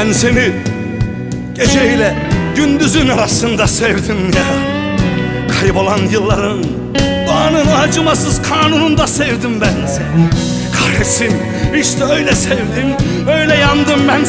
Ben seni geceyle gündüzün arasında sevdim ya. Kaybolan yılların doğanın acımasız kanununda sevdim ben seni. Kahretsin işte öyle sevdim öyle yandım ben